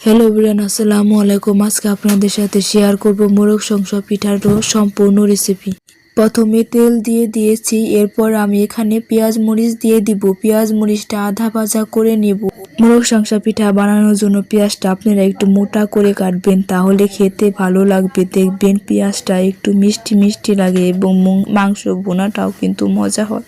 Hello বিরান আসসালামু আলাইকুম আজকে আপনাদের সাথে শেয়ার করব মোরগ সংস পিঠার সম্পূর্ণ রেসিপি প্রথমে তেল দিয়ে দিয়েছি, এরপর আমি এখানে পেঁয়াজ মরিচ দিয়ে দিব। পেঁয়াজ মরিচটা আধা ভাজা করে নিব। মোরগ সংসা পিঠা বানানোর জন্য পেঁয়াজটা আপনারা একটু মোটা করে কাটবেন, তাহলে খেতে ভালো লাগবে। দেখবেন পেঁয়াজটা একটু মিষ্টি মিষ্টি লাগে এবং মাংস বোনাটাও কিন্তু মজা হয়।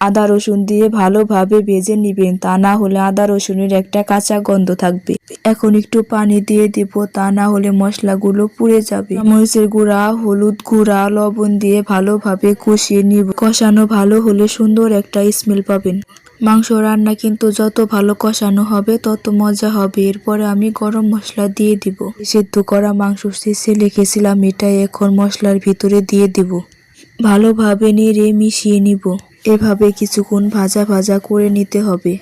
আদা রসুন দিয়ে ভালোভাবে ভেজে নিবেন। তা না হলে আদা রসুনের একটা কাঁচা গন্ধ থাকবে। এখন একটু পানি দিয়ে দিব, তা না হলে মশলাগুলো পুড়ে যাবে। মরিচের গুঁড়া, হলুদ গুঁড়া, লবণ দিয়ে ভালোভাবে কষিয়ে নিব। কষানো ভালো হলে সুন্দর একটা স্মেল পাবেন। মাংস রান্না কিন্তু যত ভালো কষানো হবে, তত মজা হবে। এরপরে আমি গরম মশলা দিয়ে দিব। সিদ্ধ করা মাংস শেষে রেখেছিলাম এটা, এখন মশলার ভিতরে দিয়ে দিব। ভালোভাবে নেড়ে মিশিয়ে নিব। এভাবে কিছুক্ষণ ভাজা ভাজা করে নিতে হবে।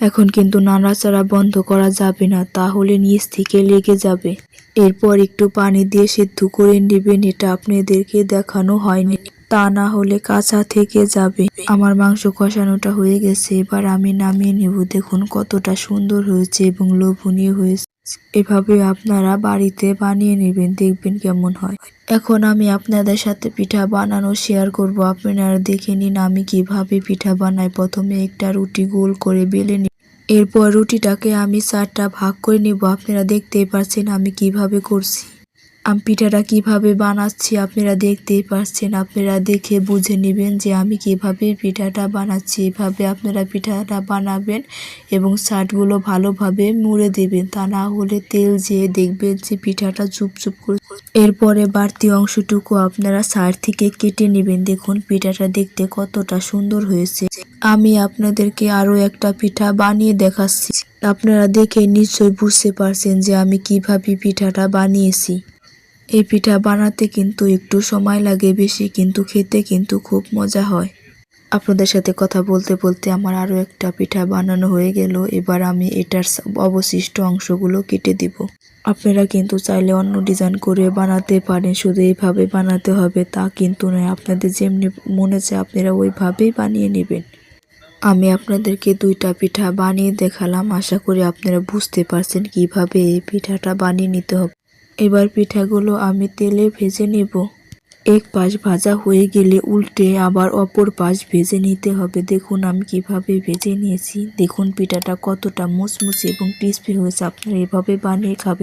এখন কিন্তু নাড়াচাড়া বন্ধ করা যাবে না, তাহলে নিচ থেকে লেগে যাবে। এরপর একটু পানি দিয়ে সেদ্ধ করে নেবেন, এটা আপনাদেরকে দেখানো হয়নি। তা না হলে কাঁচা থেকে যাবে। আমার মাংস কষানোটা হয়ে গেছে, এবার আমি নামিয়ে নেব। দেখুন কতটা সুন্দর হয়েছে এবং লোভনীয় হয়েছে। এভাবে আপনারা বাড়িতে বানিয়ে নেবেন, দেখবেন কেমন হয়। এখন আমি আপনাদের সাথে পিঠা বানানো শেয়ার করব। আপনারা দেখে নিন আমি কীভাবে পিঠা বানাই। প্রথমে একটা রুটি গোল করে বেলে নিই। এরপর রুটিটাকে আমি চারটা ভাগ করে নেব। আপনারা দেখতে পারছেন আমি কীভাবে করছি। আমি পিঠাটা কীভাবে বানাচ্ছি আপনারা দেখতেই পাচ্ছেন আপনারা দেখে বুঝে নেবেন যে আমি কীভাবে পিঠাটা বানাচ্ছি, এভাবে আপনারা পিঠাটা বানাবেন এবং শার্টগুলো ভালোভাবে মুড়ে দেবেন। তা না হলে তেল যেয়ে দেখবেন যে পিঠাটা চুপচুপ করে এরপরে বাড়তি অংশটুকু আপনারা সাইড থেকে কেটে নেবেন। দেখুন পিঠাটা দেখতে কতটা সুন্দর হয়েছে। আমি আপনাদেরকে আরও একটা পিঠা বানিয়ে দেখাচ্ছি। আপনারা দেখে নিশ্চয়ই বুঝতে পারছেন যে আমি কীভাবে পিঠাটা বানিয়েছি। এই পিঠা বানাতে কিন্তু একটু সময় লাগে, বেশি কিন্তু খেতে কিন্তু খুব মজা হয়। আপনাদের সাথে কথা বলতে বলতে আমার আরও একটা পিঠা বানানো হয়ে গেল। এবার আমি এটার অবশিষ্ট অংশগুলো কেটে দিব। আপনারা কিন্তু চাইলে অন্য ডিজাইন করে বানাতে পারেন। শুধু এইভাবে বানাতে হবে তা কিন্তু নয়, আপনাদের যেমনি মনে চায় আপনারা ওইভাবেই বানিয়ে নেবেন। আমি আপনাদেরকে দুইটা পিঠা বানিয়ে দেখালাম। আশা করি আপনারা বুঝতে পারছেন কীভাবে এই পিঠাটা বানিয়ে নিতে হবে। এবার পিঠাগুলো আমি তেলে ভেজে নেব। এক পাশ ভাজা হয়ে গেলে উল্টে আবার অপর পাশ ভেজে নিতে হবে। দেখুন আমি কীভাবে ভেজে নিয়েছি। দেখুন পিঠাটা কতটা মুচমুচে এবং ক্রিস্পি হয়েছে। আপনারা এভাবে বানিয়ে খাবেন।